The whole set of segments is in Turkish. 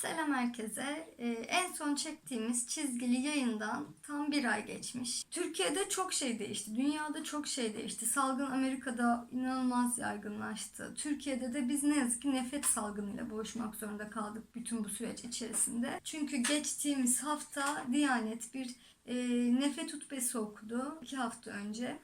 Selam herkese. Ee, en son çektiğimiz çizgili yayından tam bir ay geçmiş. Türkiye'de çok şey değişti. Dünyada çok şey değişti. Salgın Amerika'da inanılmaz yaygınlaştı. Türkiye'de de biz ne yazık ki nefret salgınıyla boğuşmak zorunda kaldık bütün bu süreç içerisinde. Çünkü geçtiğimiz hafta Diyanet bir e, nefret hutbesi okudu. iki hafta önce.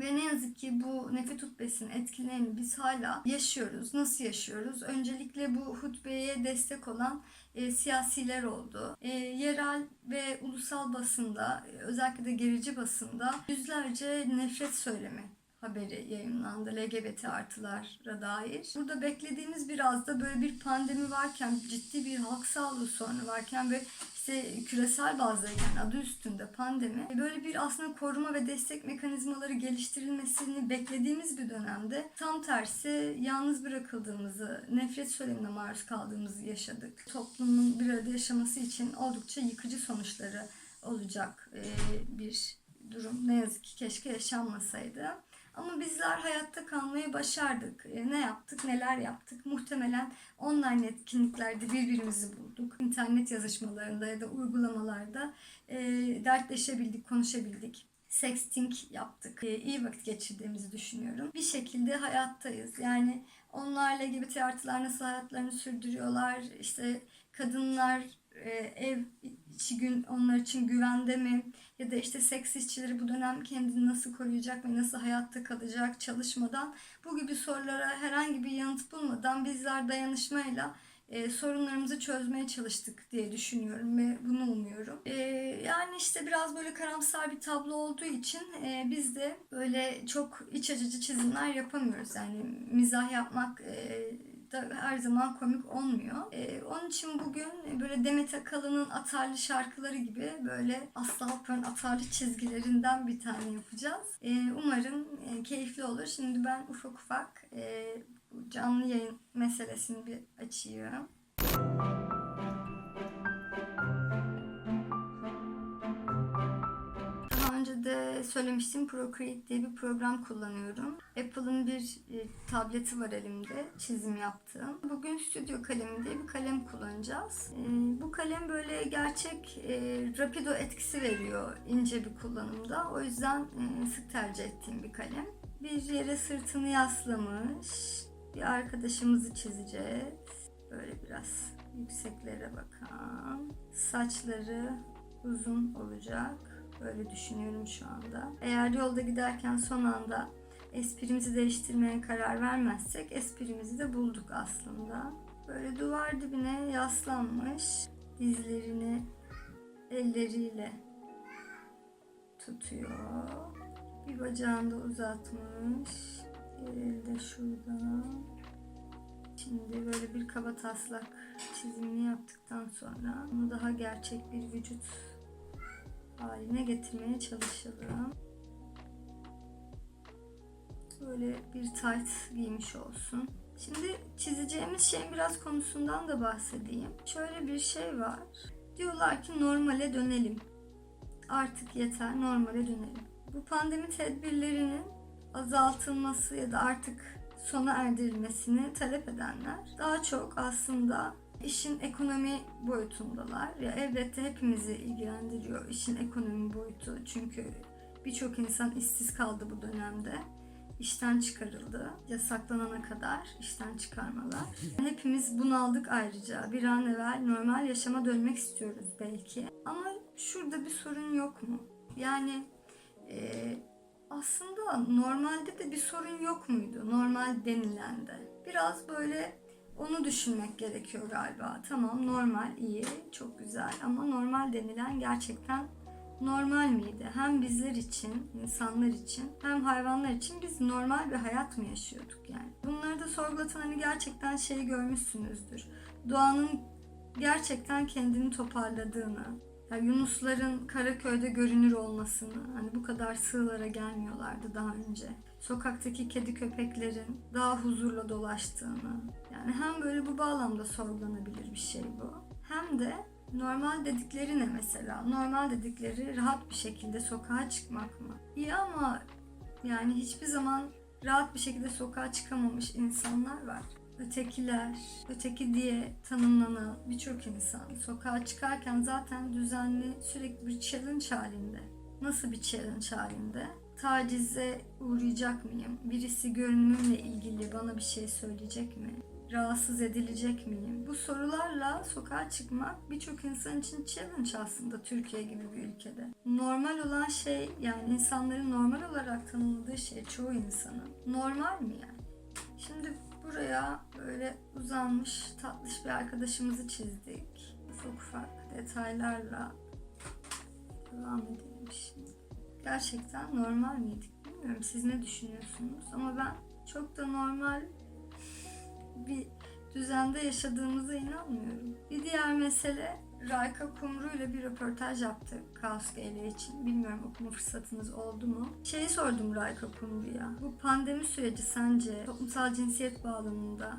Ve ne yazık ki bu nefret hutbesinin etkilerini biz hala yaşıyoruz. Nasıl yaşıyoruz? Öncelikle bu hutbeye destek olan e, siyasiler oldu. E, yerel ve ulusal basında, e, özellikle de gerici basında yüzlerce nefret söylemi haberi yayınlandı LGBT artılara dair. Burada beklediğimiz biraz da böyle bir pandemi varken, ciddi bir halk sağlığı sorunu varken ve işte küresel bazdayken adı üstünde pandemi böyle bir aslında koruma ve destek mekanizmaları geliştirilmesini beklediğimiz bir dönemde tam tersi yalnız bırakıldığımızı, nefret söylemine maruz kaldığımızı yaşadık. Toplumun bir arada yaşaması için oldukça yıkıcı sonuçları olacak bir durum. Ne yazık ki keşke yaşanmasaydı. Ama bizler hayatta kalmayı başardık. E, ne yaptık, neler yaptık? Muhtemelen online etkinliklerde birbirimizi bulduk. İnternet yazışmalarında ya da uygulamalarda e, dertleşebildik, konuşabildik. Sexting yaptık. E, iyi vakit geçirdiğimizi düşünüyorum. Bir şekilde hayattayız. Yani onlarla LGBT artılar nasıl hayatlarını sürdürüyorlar? İşte kadınlar e, ev içi gün onlar için güvende mi? Ya da işte seks işçileri bu dönem kendini nasıl koruyacak ve nasıl hayatta kalacak çalışmadan bu gibi sorulara herhangi bir yanıt bulmadan bizler dayanışmayla e, sorunlarımızı çözmeye çalıştık diye düşünüyorum ve bunu umuyorum. E, yani işte biraz böyle karamsar bir tablo olduğu için e, biz de böyle çok iç açıcı çizimler yapamıyoruz. Yani mizah yapmak e, da her zaman komik olmuyor. Ee, onun için bugün böyle Demet Akalın'ın atarlı şarkıları gibi böyle Aslı Alper'in atarlı çizgilerinden bir tane yapacağız. Ee, umarım e, keyifli olur. Şimdi ben ufak ufak e, canlı yayın meselesini bir açayım. Daha de söylemiştim Procreate diye bir program kullanıyorum. Apple'ın bir e, tableti var elimde çizim yaptığım. Bugün stüdyo kalemi diye bir kalem kullanacağız. E, bu kalem böyle gerçek e, rapido etkisi veriyor ince bir kullanımda. O yüzden sık tercih ettiğim bir kalem. Bir yere sırtını yaslamış bir arkadaşımızı çizeceğiz. Böyle biraz yükseklere bakan. Saçları uzun olacak. Böyle düşünüyorum şu anda. Eğer yolda giderken son anda esprimizi değiştirmeye karar vermezsek esprimizi de bulduk aslında. Böyle duvar dibine yaslanmış. Dizlerini elleriyle tutuyor. Bir bacağını da uzatmış. Bir elde şurada. Şimdi böyle bir kaba taslak çizimini yaptıktan sonra bunu daha gerçek bir vücut haline getirmeye çalışalım. Böyle bir tight giymiş olsun. Şimdi çizeceğimiz şeyin biraz konusundan da bahsedeyim. Şöyle bir şey var. Diyorlar ki normale dönelim. Artık yeter normale dönelim. Bu pandemi tedbirlerinin azaltılması ya da artık sona erdirilmesini talep edenler daha çok aslında işin ekonomi boyutundalar. Ya elbette hepimizi ilgilendiriyor işin ekonomi boyutu. Çünkü birçok insan işsiz kaldı bu dönemde. İşten çıkarıldı. Yasaklanana kadar işten çıkarmalar. Hepimiz bunaldık ayrıca. Bir an evvel normal yaşama dönmek istiyoruz belki. Ama şurada bir sorun yok mu? Yani e, aslında normalde de bir sorun yok muydu? Normal denilende. Biraz böyle onu düşünmek gerekiyor galiba. Tamam normal iyi, çok güzel ama normal denilen gerçekten normal miydi? Hem bizler için, insanlar için hem hayvanlar için biz normal bir hayat mı yaşıyorduk yani? Bunları da sorgulatan hani gerçekten şeyi görmüşsünüzdür. Doğanın gerçekten kendini toparladığını, yani Yunusların Karaköy'de görünür olmasını, hani bu kadar sığlara gelmiyorlardı daha önce. Sokaktaki kedi köpeklerin daha huzurla dolaştığını. Yani hem böyle bu bağlamda sorgulanabilir bir şey bu. Hem de normal dedikleri ne mesela? Normal dedikleri rahat bir şekilde sokağa çıkmak mı? İyi ama yani hiçbir zaman rahat bir şekilde sokağa çıkamamış insanlar var. ötekiler, öteki diye tanımlanan birçok insan sokağa çıkarken zaten düzenli sürekli bir challenge halinde. Nasıl bir challenge halinde? Tacize uğrayacak mıyım? Birisi görünümümle ilgili bana bir şey söyleyecek mi? Rahatsız edilecek miyim? Bu sorularla sokağa çıkmak birçok insan için challenge aslında Türkiye gibi bir ülkede. Normal olan şey yani insanların normal olarak tanımladığı şey çoğu insanın. Normal mi yani? Şimdi buraya böyle uzanmış tatlış bir arkadaşımızı çizdik. Ufak ufak detaylarla devam edelim şimdi. Gerçekten normal miydik bilmiyorum. Siz ne düşünüyorsunuz? Ama ben çok da normal bir düzende yaşadığımıza inanmıyorum. Bir diğer mesele Rayka Kumru ile bir röportaj yaptık Kaos GL için. Bilmiyorum okuma fırsatınız oldu mu? Şeyi sordum Rayka Kumru'ya. Bu pandemi süreci sence toplumsal cinsiyet bağlamında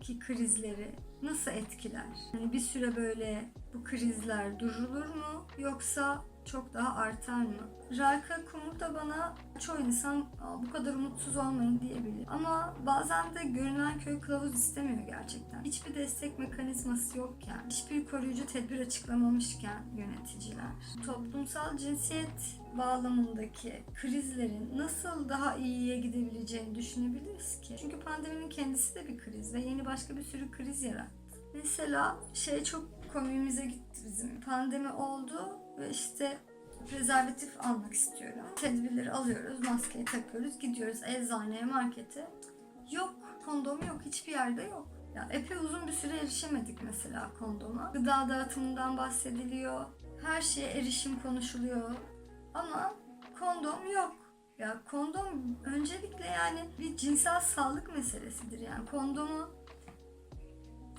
ki krizleri nasıl etkiler? Yani bir süre böyle bu krizler durulur mu yoksa çok daha artar mı? Rayka Kumru da bana çoğu insan "Aa, bu kadar umutsuz olmayın diyebilir. Ama bazen de görünen köy kılavuz istemiyor gerçekten. Hiçbir destek mekanizması yokken, hiçbir koruyucu tedbir açıklamamışken yöneticiler, toplumsal cinsiyet bağlamındaki krizlerin nasıl daha iyiye gidebileceğini düşünebiliriz ki? Çünkü pandeminin kendisi de bir kriz ve yeni başka bir sürü kriz yarattı. Mesela şey çok komiğimize gitti bizim. Pandemi oldu ve işte prezervatif almak istiyorum. Tedbirleri alıyoruz, maskeyi takıyoruz, gidiyoruz eczaneye, markete. Yok, kondom yok, hiçbir yerde yok. Ya epey uzun bir süre erişemedik mesela kondoma. Gıda dağıtımından bahsediliyor. Her şeye erişim konuşuluyor. Ama kondom yok. Ya kondom öncelikle yani bir cinsel sağlık meselesidir yani. Kondomu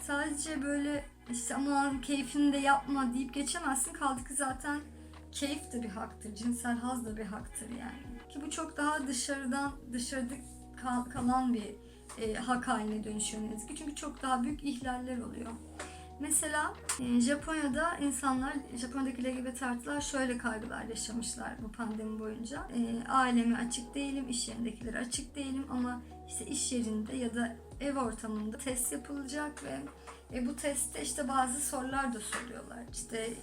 sadece böyle işte aman keyfini de yapma deyip geçemezsin. Kaldı ki zaten keyif de bir haktır. Cinsel haz da bir haktır yani. Ki bu çok daha dışarıdan dışarıda kal- kalan bir e, hak haline dönüşüyor ne yazık ki. Çünkü çok daha büyük ihlaller oluyor. Mesela e, Japonya'da insanlar, Japonya'daki LGBT artılar şöyle kaygılar yaşamışlar bu pandemi boyunca. E, aileme açık değilim, iş yerindekilere açık değilim ama işte iş yerinde ya da ev ortamında test yapılacak ve e, bu testte işte bazı sorular da soruyorlar. İşte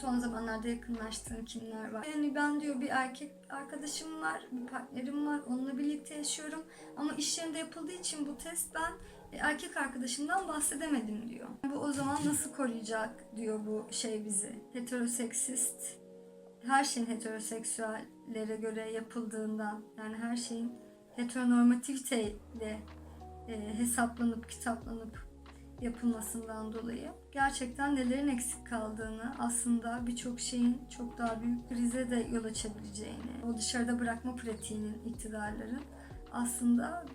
son zamanlarda yakınlaştığın kimler var? Yani ben diyor bir erkek arkadaşım var, bir partnerim var, onunla birlikte yaşıyorum. Ama iş yerinde yapıldığı için bu test ben e, erkek arkadaşımdan bahsedemedim diyor. Bu o zaman nasıl koruyacak diyor bu şey bizi. Heteroseksist, her şeyin heteroseksüellere göre yapıldığından yani her şeyin heteronormativiteyle e, hesaplanıp kitaplanıp yapılmasından dolayı gerçekten nelerin eksik kaldığını aslında birçok şeyin çok daha büyük krize de yol açabileceğini, o dışarıda bırakma pratiğinin iktidarların aslında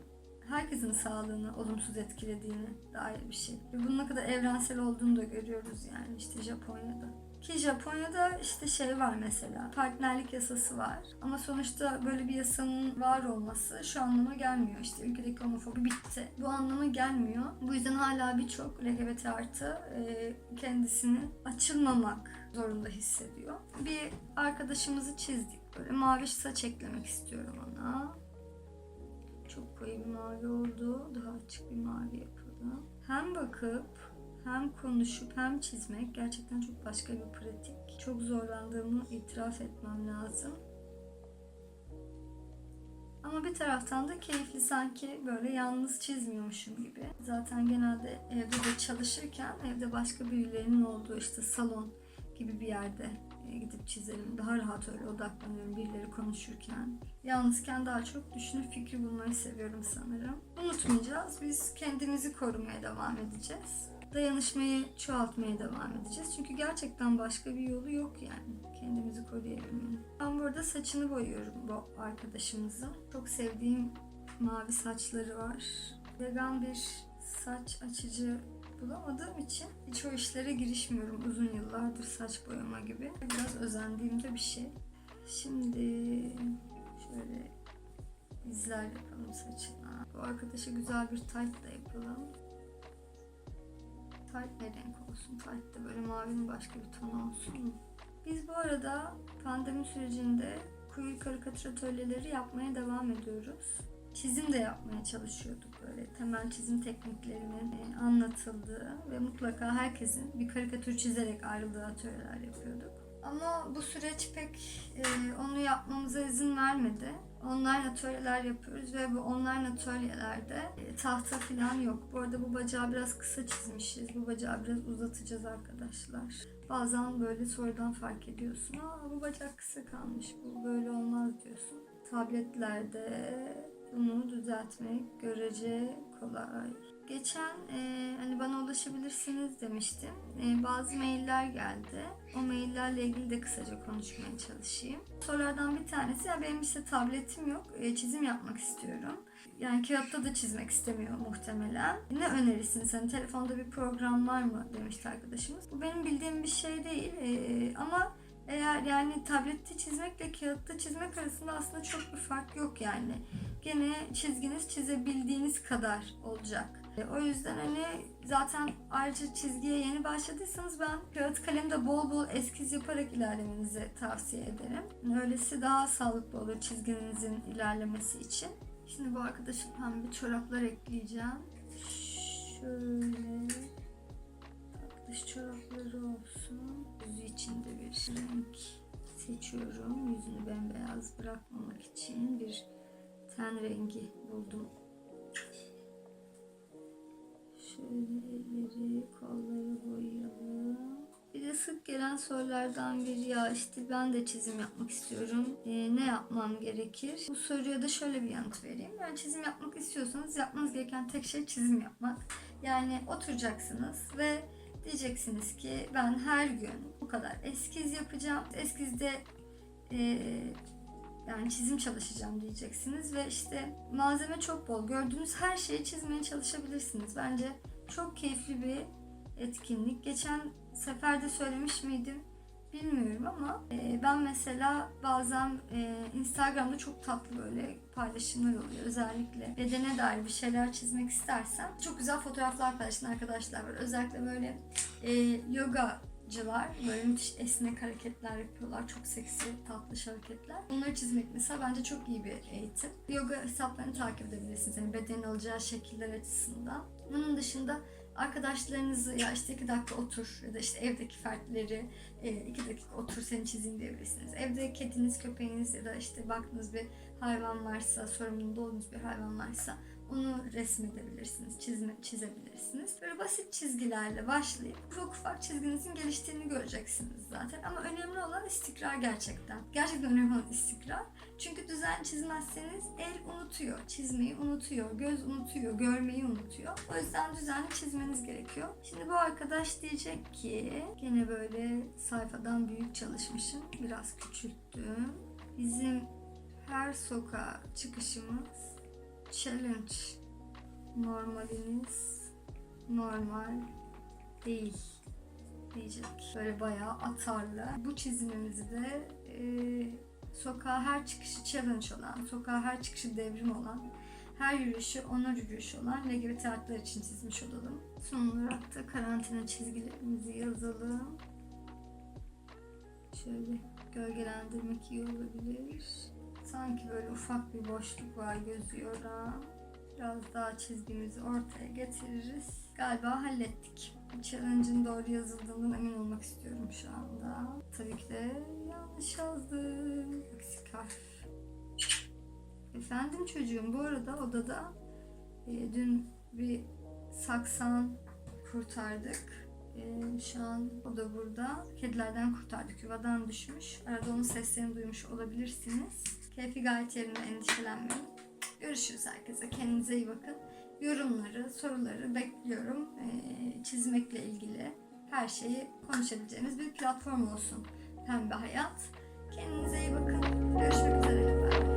herkesin sağlığını olumsuz etkilediğini dair bir şey. Ve bunun ne kadar evrensel olduğunu da görüyoruz yani işte Japonya'da. Ki Japonya'da işte şey var mesela, partnerlik yasası var. Ama sonuçta böyle bir yasanın var olması şu anlama gelmiyor. İşte ülkedeki homofobi bitti. Bu anlama gelmiyor. Bu yüzden hala birçok LGBT artı e, kendisini açılmamak zorunda hissediyor. Bir arkadaşımızı çizdik. Böyle mavi saç eklemek istiyorum ona. Çok koyu bir mavi oldu. Daha açık bir mavi yapalım. Hem bakıp hem konuşup hem çizmek gerçekten çok başka bir pratik. Çok zorlandığımı itiraf etmem lazım. Ama bir taraftan da keyifli sanki böyle yalnız çizmiyormuşum gibi. Zaten genelde evde de çalışırken evde başka birilerinin olduğu işte salon gibi bir yerde e, gidip çizerim. Daha rahat öyle odaklanıyorum birileri konuşurken. Yalnızken daha çok düşünüp fikri bulmayı seviyorum sanırım. Unutmayacağız. Biz kendimizi korumaya devam edeceğiz. Dayanışmayı çoğaltmaya devam edeceğiz. Çünkü gerçekten başka bir yolu yok yani. Kendimizi koruyabilmenin. Ben burada saçını boyuyorum bu arkadaşımızın. Çok sevdiğim mavi saçları var. Vegan bir saç açıcı bulamadığım için hiç o işlere girişmiyorum uzun yıllardır saç boyama gibi. Biraz özendiğim de bir şey. Şimdi şöyle izler yapalım saçına. Bu arkadaşa güzel bir tight da yapalım. Tight ne renk olsun? Tight da böyle mavinin başka bir tonu olsun? Biz bu arada pandemi sürecinde queer karikatür atölyeleri yapmaya devam ediyoruz. çizim de yapmaya çalışıyorduk. Böyle temel çizim tekniklerinin e, anlatıldığı ve mutlaka herkesin bir karikatür çizerek ayrıldığı atölyeler yapıyorduk. Ama bu süreç pek e, onu yapmamıza izin vermedi. Online atölyeler yapıyoruz ve bu online atölyelerde e, tahta falan yok. Bu arada bu bacağı biraz kısa çizmişiz. Bu bacağı biraz uzatacağız arkadaşlar. Bazen böyle sonradan fark ediyorsun. Aa bu bacak kısa kalmış. Bu böyle olmaz diyorsun. Tabletlerde bunu düzeltmek görece kolay. Geçen e, hani bana ulaşabilirsiniz demiştim. E, bazı mailler geldi. O maillerle ilgili de kısaca konuşmaya çalışayım. Sorulardan bir tanesi ya benim işte tabletim yok. E, çizim yapmak istiyorum. Yani kağıtta da çizmek istemiyor muhtemelen. Ne önerirsiniz? Hani telefonda bir program var mı demişti arkadaşımız. Bu benim bildiğim bir şey değil. E, ama eğer yani tablette çizmekle kağıtta çizmek arasında aslında çok bir fark yok yani. Gene çizginiz çizebildiğiniz kadar olacak. E, O yüzden hani zaten ayrıca çizgiye yeni başladıysanız ben kağıt kalemde bol bol eskiz yaparak ilerlemenizi tavsiye ederim. Öylesi daha sağlıklı olur çizginizin ilerlemesi için. Şimdi bu arkadaşım pembe çoraplar ekleyeceğim. Şöyle dış çorapları olsun. Yüzü içinde bir renk seçiyorum. Yüzünü bembeyaz bırakmamak için bir ten rengi buldum. Şöyle elleri, kolları boyayalım. Bir de sık gelen sorulardan biri ya işte ben de çizim yapmak istiyorum. Ee, ne yapmam gerekir? Bu soruya da şöyle bir yanıt vereyim. Yani çizim yapmak istiyorsanız yapmanız gereken tek şey çizim yapmak. Yani oturacaksınız ve diyeceksiniz ki ben her gün bu kadar eskiz yapacağım. Eskizde e, yani çizim çalışacağım diyeceksiniz ve işte malzeme çok bol. Gördüğünüz her şeyi çizmeye çalışabilirsiniz. Bence çok keyifli bir etkinlik. Geçen sefer de söylemiş miydim bilmiyorum ama e, ben mesela bazen e, Instagram'da çok tatlı böyle paylaşımlar oluyor. Özellikle bedene dair bir şeyler çizmek istersen çok güzel fotoğraflar paylaşan arkadaşlar var. Özellikle böyle e, yoga cılar böyle müthiş esnek hareketler yapıyorlar. Çok seksi, tatlış hareketler. Bunları çizmek mesela bence çok iyi bir eğitim. Yoga hesaplarını takip edebilirsiniz. Yani bedenin alacağı şekiller açısından. Bunun dışında arkadaşlarınızı ya işte iki dakika otur ya da işte evdeki fertleri e, iki dakika otur seni çizeyim diyebilirsiniz. Evde kediniz, köpeğiniz ya da işte baktığınız bir hayvan varsa, sorumluluğunda olduğunuz bir hayvan varsa onu resmedebilirsiniz, çizme, çizebilirsiniz. Böyle basit çizgilerle başlayıp ufak ufak çizginizin geliştiğini göreceksiniz zaten. Ama önemli olan istikrar gerçekten. Gerçekten önemli olan istikrar. Çünkü düzen çizmezseniz el unutuyor, çizmeyi unutuyor, göz unutuyor, görmeyi unutuyor. O yüzden düzenli çizmeniz gerekiyor. Şimdi bu arkadaş diyecek ki gene böyle sayfadan büyük çalışmışım. Biraz küçülttüm. Bizim her sokağa çıkışımız challenge. Normaliniz normal değil diyecek. Böyle bayağı atarlı. Bu çizimimizi de e, sokağa her çıkışı challenge olan, sokağa her çıkışı devrim olan, her yürüyüşü onur yürüyüşü olan LGBT artlar için çizmiş olalım. Son olarak da karantina çizgilerimizi yazalım. Şöyle gölgelendirmek iyi olabilir. Sanki böyle ufak bir boşluk var gözü yoran. Biraz daha çizgimizi ortaya getiririz. Galiba hallettik. Challenge'ın doğru yazıldığından emin olmak istiyorum şu anda. Tabii ki de yanlış yazdım. Eksik harf. Efendim çocuğum bu arada odada e, dün bir saksan kurtardık. E, şu an o da burada. Kedilerden kurtardık. Yuvadan düşmüş. Arada onun seslerini duymuş olabilirsiniz. Keyfi gayet yerinde endişelenmeyin. Görüşürüz herkese. Kendinize iyi bakın. Yorumları, soruları bekliyorum. Ee, çizmekle ilgili her şeyi konuşabileceğimiz bir platform olsun. Pembe Hayat. Kendinize iyi bakın. Görüşmek üzere. Bye.